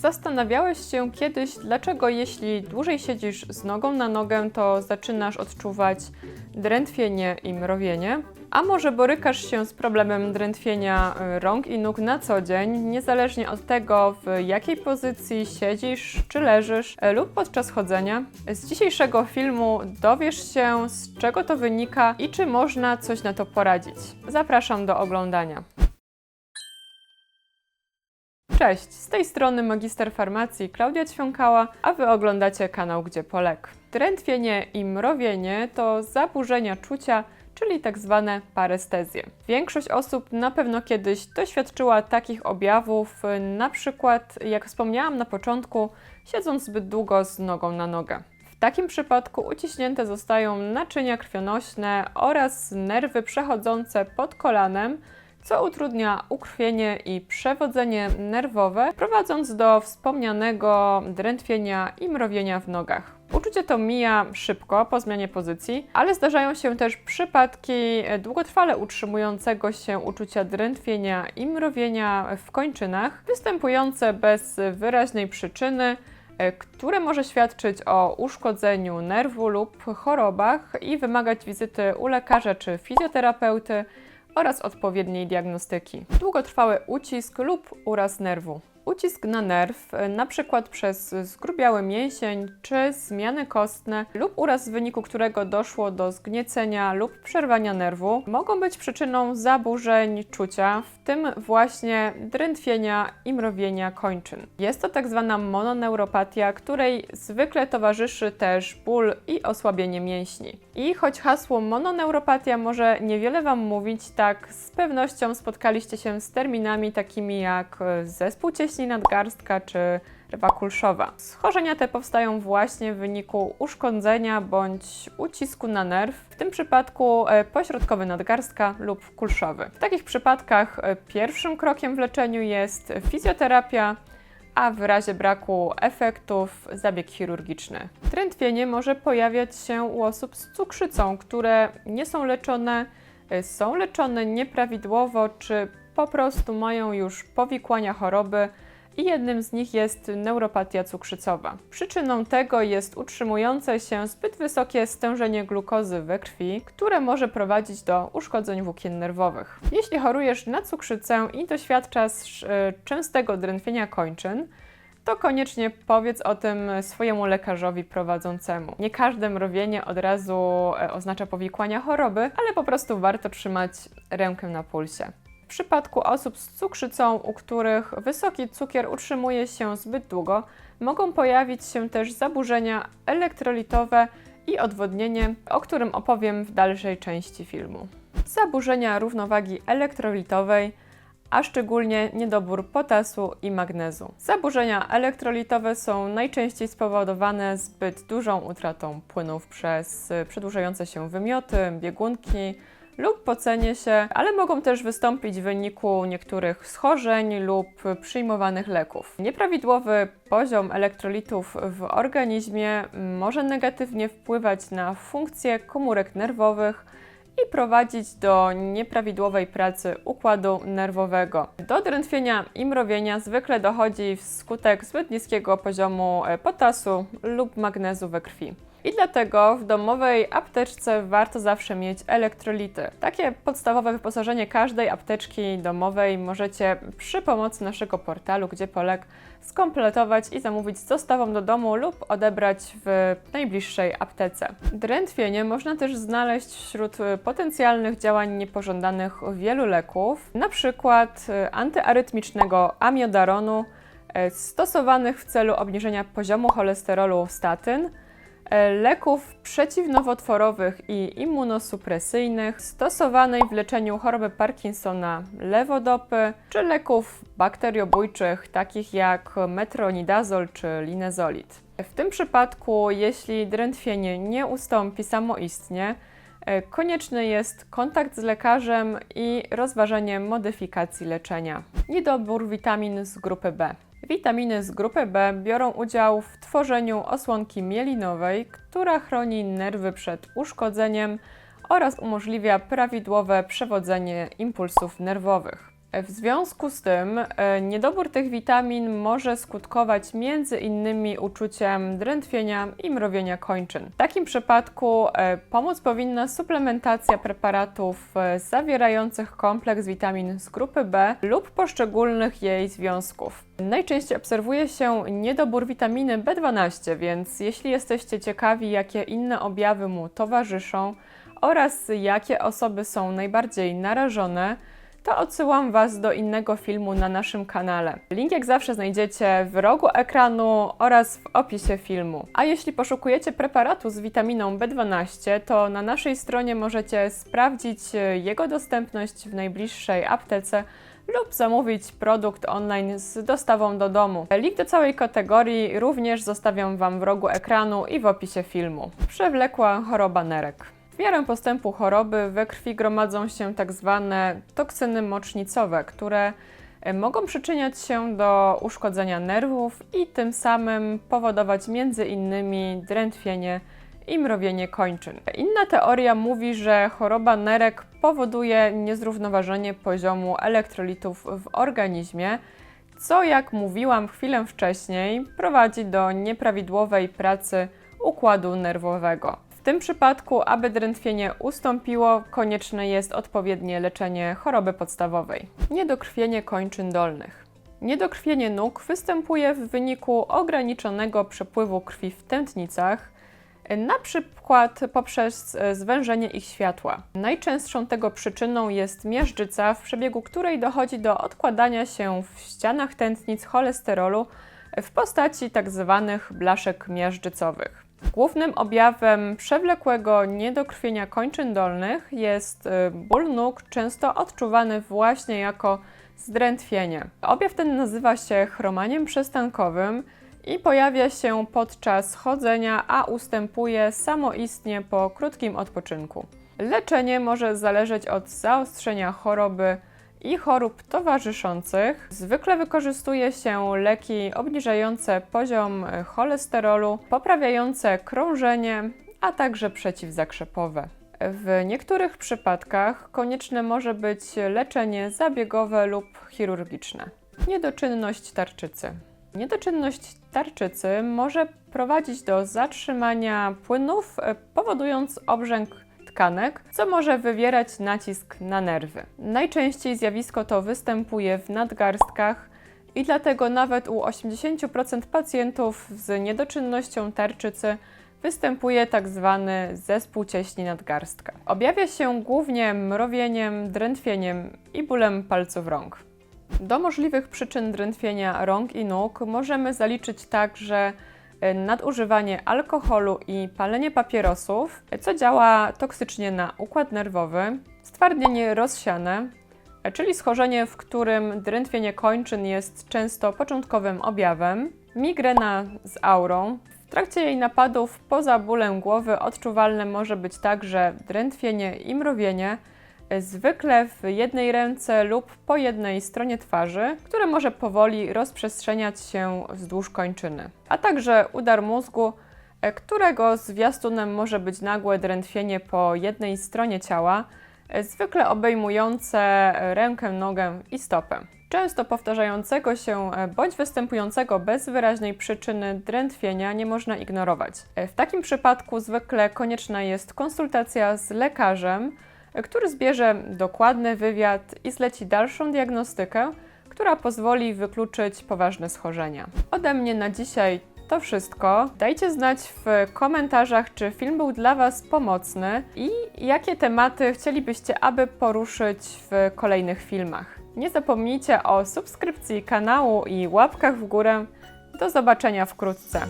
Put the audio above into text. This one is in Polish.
Zastanawiałeś się kiedyś, dlaczego jeśli dłużej siedzisz z nogą na nogę, to zaczynasz odczuwać drętwienie i mrowienie? A może borykasz się z problemem drętwienia y, rąk i nóg na co dzień, niezależnie od tego, w jakiej pozycji siedzisz czy leżysz y, lub podczas chodzenia? Z dzisiejszego filmu dowiesz się, z czego to wynika i czy można coś na to poradzić. Zapraszam do oglądania. Cześć, z tej strony magister farmacji Klaudia Ćwiąkała, a Wy oglądacie kanał Gdzie Polek. Drętwienie i mrowienie to zaburzenia czucia, czyli tak zwane parestezje. Większość osób na pewno kiedyś doświadczyła takich objawów, na przykład, jak wspomniałam na początku, siedząc zbyt długo z nogą na nogę. W takim przypadku uciśnięte zostają naczynia krwionośne oraz nerwy przechodzące pod kolanem, co utrudnia ukrwienie i przewodzenie nerwowe, prowadząc do wspomnianego drętwienia i mrowienia w nogach. Uczucie to mija szybko po zmianie pozycji, ale zdarzają się też przypadki długotrwale utrzymującego się uczucia drętwienia i mrowienia w kończynach, występujące bez wyraźnej przyczyny, e, które może świadczyć o uszkodzeniu nerwu lub chorobach i wymagać wizyty u lekarza czy fizjoterapeuty oraz odpowiedniej diagnostyki. Długotrwały ucisk lub uraz nerwu. Ucisk na nerw, na przykład przez zgrubiały mięsień czy zmiany kostne lub uraz w wyniku którego doszło do zgniecenia lub przerwania nerwu, mogą być przyczyną zaburzeń czucia, w tym właśnie drętwienia i mrowienia kończyn. Jest to tak zwana mononeuropatia, której zwykle towarzyszy też ból i osłabienie mięśni. I choć hasło mononeuropatia może niewiele Wam mówić, tak z pewnością spotkaliście się z terminami takimi jak zespół cieśni nadgarstka czy rwa kulszowa. Schorzenia te powstają właśnie w wyniku uszkodzenia bądź ucisku na nerw, w tym przypadku e, pośrodkowy nadgarstka lub kulszowy. W takich przypadkach e, pierwszym krokiem w leczeniu jest fizjoterapia, a w razie braku efektów zabieg chirurgiczny. Drętwienie może pojawiać się u osób z cukrzycą, które nie są leczone, e, są leczone nieprawidłowo, czy po prostu mają już powikłania choroby i jednym z nich jest neuropatia cukrzycowa. Przyczyną tego jest utrzymujące się zbyt wysokie stężenie glukozy we krwi, które może prowadzić do uszkodzeń włókien nerwowych. Jeśli chorujesz na cukrzycę i doświadczasz e, częstego drętwienia kończyn, to koniecznie powiedz o tym swojemu lekarzowi prowadzącemu. Nie każde mrowienie od razu e, oznacza powikłania choroby, ale po prostu warto trzymać rękę na pulsie. Przypadku osób z cukrzycą, u których wysoki cukier utrzymuje się zbyt długo, mogą pojawić się też zaburzenia elektrolitowe i odwodnienie, o którym opowiem w dalszej części filmu. Zaburzenia równowagi elektrolitowej, a szczególnie niedobór potasu i magnezu. Zaburzenia elektrolitowe są najczęściej spowodowane zbyt dużą utratą płynów przez przedłużające się wymioty, biegunki, lub pocenie się, ale mogą też wystąpić w wyniku niektórych schorzeń lub przyjmowanych leków. Nieprawidłowy poziom elektrolitów w organizmie może negatywnie wpływać na funkcje komórek nerwowych i prowadzić do nieprawidłowej pracy układu nerwowego. Do drętwienia i mrowienia zwykle dochodzi wskutek zbyt niskiego poziomu potasu lub magnezu we krwi. I dlatego w domowej apteczce warto zawsze mieć elektrolity. Takie podstawowe wyposażenie każdej apteczki domowej możecie przy pomocy naszego portalu, gdzie Polek, skompletować i zamówić z dostawą do domu lub odebrać w najbliższej aptece. Drętwienie można też znaleźć wśród potencjalnych działań niepożądanych wielu leków, na przykład antyarytmicznego amiodaronu, e, stosowanych w celu obniżenia poziomu cholesterolu statyn, leków przeciwnowotworowych i immunosupresyjnych stosowanej w leczeniu choroby Parkinsona lewodopy, czy leków bakteriobójczych takich jak metronidazol czy linezolid. W tym przypadku, jeśli drętwienie nie ustąpi samoistnie, e, konieczny jest kontakt z lekarzem i rozważenie modyfikacji leczenia. Niedobór witamin z grupy B. Witaminy z grupy B biorą udział w tworzeniu osłonki mielinowej, która chroni nerwy przed uszkodzeniem oraz umożliwia prawidłowe przewodzenie impulsów nerwowych. W związku z tym e, niedobór tych witamin może skutkować między innymi uczuciem drętwienia i mrowienia kończyn. W takim przypadku e, pomóc powinna suplementacja preparatów e, zawierających kompleks witamin z grupy B lub poszczególnych jej związków. Najczęściej obserwuje się niedobór witaminy B12, więc jeśli jesteście ciekawi, jakie inne objawy mu towarzyszą oraz jakie osoby są najbardziej narażone, to odsyłam Was do innego filmu na naszym kanale. Link jak zawsze znajdziecie w rogu ekranu oraz w opisie filmu. A jeśli poszukujecie preparatu z witaminą B12, to na naszej stronie możecie sprawdzić e, jego dostępność w najbliższej aptece lub zamówić produkt online z dostawą do domu. Link do całej kategorii również zostawiam Wam w rogu ekranu i w opisie filmu. Przewlekła choroba nerek. Miarę postępu choroby we krwi gromadzą się tak zwane toksyny mocznicowe, które e, mogą przyczyniać się do uszkodzenia nerwów i tym samym powodować między innymi drętwienie i mrowienie kończyn. Inna teoria mówi, że choroba nerek powoduje niezrównoważenie poziomu elektrolitów w organizmie, co jak mówiłam chwilę wcześniej, prowadzi do nieprawidłowej pracy układu nerwowego. W tym przypadku, aby drętwienie ustąpiło, konieczne jest odpowiednie leczenie choroby podstawowej. Niedokrwienie kończyn dolnych. Niedokrwienie nóg występuje w wyniku ograniczonego przepływu krwi w tętnicach, na przykład poprzez zwężenie ich światła. Najczęstszą tego przyczyną jest miażdżyca, w przebiegu której dochodzi do odkładania się w ścianach tętnic cholesterolu w postaci tzw. Tak blaszek miażdżycowych. Głównym objawem przewlekłego niedokrwienia kończyn dolnych jest y, ból nóg, często odczuwany właśnie jako zdrętwienie. Objaw ten nazywa się chromaniem przystankowym i pojawia się podczas chodzenia, a ustępuje samoistnie po krótkim odpoczynku. Leczenie może zależeć od zaostrzenia choroby i chorób towarzyszących. Zwykle wykorzystuje się leki obniżające poziom cholesterolu, poprawiające krążenie, a także przeciwzakrzepowe. W niektórych przypadkach konieczne może być leczenie zabiegowe lub chirurgiczne. Niedoczynność tarczycy. Niedoczynność tarczycy może prowadzić do zatrzymania płynów, powodując obrzęk tkanek, co może wywierać nacisk na nerwy. Najczęściej zjawisko to występuje w nadgarstkach i dlatego nawet u 80% pacjentów z niedoczynnością tarczycy występuje tak zwany zespół cieśni nadgarstka. Objawia się głównie mrowieniem, drętwieniem i bólem palców rąk. Do możliwych przyczyn drętwienia rąk i nóg możemy zaliczyć także nadużywanie alkoholu i palenie papierosów, co działa toksycznie na układ nerwowy, stwardnienie rozsiane, czyli schorzenie, w którym drętwienie kończyn jest często początkowym objawem, migrena z aurą. W trakcie jej napadów poza bólem głowy odczuwalne może być także drętwienie i mrowienie, zwykle w jednej ręce lub po jednej stronie twarzy, które może powoli rozprzestrzeniać się wzdłuż kończyny, a także udar mózgu, e, którego zwiastunem może być nagłe drętwienie po jednej stronie ciała, e, zwykle obejmujące rękę, nogę i stopę. Często powtarzającego się e, bądź występującego bez wyraźnej przyczyny drętwienia nie można ignorować. W takim przypadku zwykle konieczna jest konsultacja z lekarzem, który zbierze dokładny wywiad i zleci dalszą diagnostykę, która pozwoli wykluczyć poważne schorzenia. Ode mnie na dzisiaj to wszystko. Dajcie znać w komentarzach, czy film był dla Was pomocny i jakie tematy chcielibyście, aby poruszyć w kolejnych filmach. Nie zapomnijcie o subskrypcji kanału i łapkach w górę. Do zobaczenia wkrótce.